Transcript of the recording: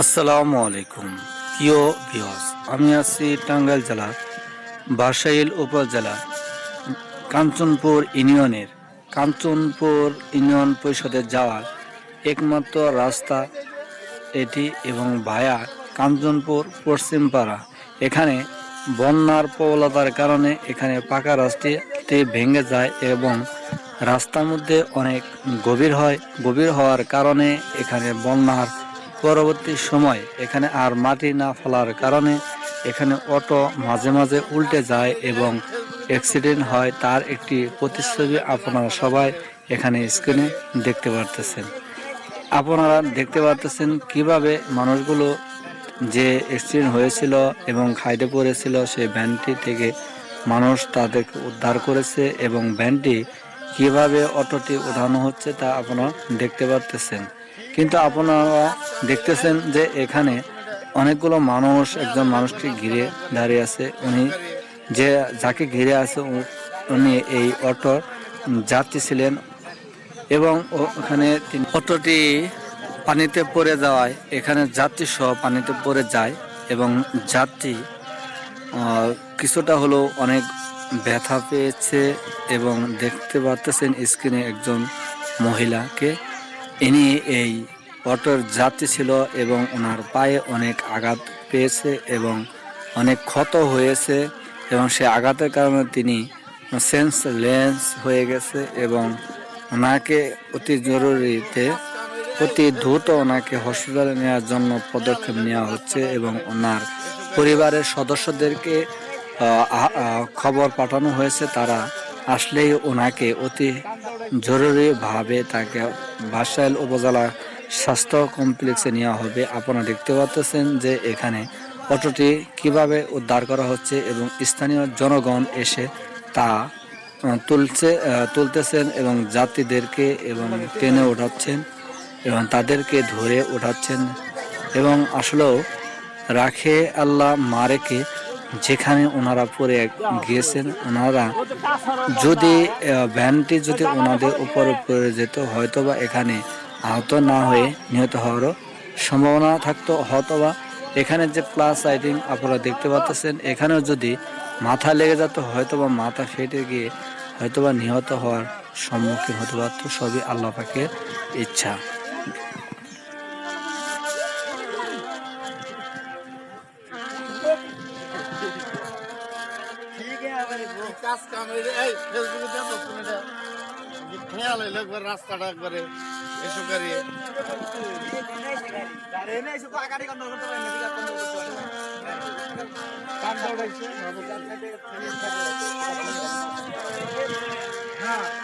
আসসালামু আলাইকুম। প্রিয় ভিউয়ার্স, আমি আছি টাঙ্গাইল জেলা, বাসাইল উপজেলা, কাঞ্চনপুর ইউনিয়নের, কাঞ্চনপুর ইউনিয়ন পরিষদে যাওয়ার একমাত্র রাস্তা এটি এবং ভায়া কাঞ্চনপুর পশ্চিমপাড়া। এখানে বন্যার প্রবলতার কারণে এখানে পাকা রাস্তাটি ভেঙে যায় এবং রাস্তার মধ্যে অনেক গভীর হয়, গভীর হওয়ার কারণে এখানে বন্যার পরবর্তী সময় এখানে আর মাটি না ফেলার কারণে এখানে অটো মাঝে মাঝে উল্টে যায় এবং অ্যাক্সিডেন্ট হয়। তার একটি প্রতিচ্ছবি আপনারা সবাই এখানে স্ক্রিনে দেখতে পারতেছেন। আপনারা দেখতে পারতেছেন কীভাবে মানুষগুলো যে অ্যাক্সিডেন্ট হয়েছিল এবং খাইডে পড়েছিল সেই ভ্যানটি থেকে মানুষ তাদেরকে উদ্ধার করেছে এবং ভ্যানটি কীভাবে অটোটি উঠানো হচ্ছে তা আপনারা দেখতে পারতেছেন। কিন্তু আপনারা দেখতেছেন যে এখানে অনেকগুলো মানুষ, একজন মানুষকে ঘিরে দাঁড়িয়ে আছে। উনি যে যাকে ঘিরে আছে উনি এই অটোর যাত্রী ছিলেন এবং ওখানে অটোটি পানিতে পড়ে যাওয়ায়, এখানে যাত্রী সহ পানিতে পড়ে যায় এবং যাত্রী কিছুটা হলেও অনেক ব্যথা পেয়েছে এবং দেখতে পারতেছেন স্ক্রিনে একজন মহিলাকে। ইনি এই অটোর যাত্রী ছিল এবং ওনার পায়ে অনেক আঘাত পেয়েছে এবং অনেক ক্ষত হয়েছে এবং সে আঘাতের কারণে তিনি সেন্স লেন্স হয়ে গেছে এবং ওনাকে অতি জরুরিতে, অতি দ্রুত ওনাকে হসপিটালে নেওয়ার জন্য পদক্ষেপ নেওয়া হচ্ছে এবং ওনার পরিবারের সদস্যদেরকে খবর পাঠানো হয়েছে। তারা আসলেই ওনাকে অতি জরুরিভাবে তাকে বাসাইল উপজেলা স্বাস্থ্য কমপ্লেক্সে নেওয়া হবে। আপনারা দেখতে পাচ্ছেন যে এখানে অটোটি কীভাবে উদ্ধার করা হচ্ছে এবং স্থানীয় জনগণ এসে তা তুলছে তুলতেছেন এবং যাত্রীদেরকে এবং টেনে ওঠাচ্ছেন এবং তাদেরকে ধরে ওঠাচ্ছেন এবং আসলেও রাখে আল্লাহ মারেকে যেখানে ওনারা পরে গিয়েছেন, ওনারা যদি ভ্যানটি যদি ওনাদের উপরে পড়ে যেত হয়তো বা এখানে আহত না হয়ে নিহত হওয়ারও সম্ভাবনা থাকতো। হয়তোবা এখানে যে প্লাস সাইডিং আপনারা দেখতে পাচ্ছেন, এখানেও যদি মাথা লেগে যেত, হয়তোবা মাথা ফেটে গিয়ে হয়তোবা নিহত হওয়ার সম্মুখীন হতে পারত। সবই আল্লাহ পাকের ইচ্ছা। কাজ কাম এই ফেসবুকে দেখো তুমি এটা। খেয়াল হইল একবার রাস্তাটা একবারে এসো গাড়ি হ্যাঁ।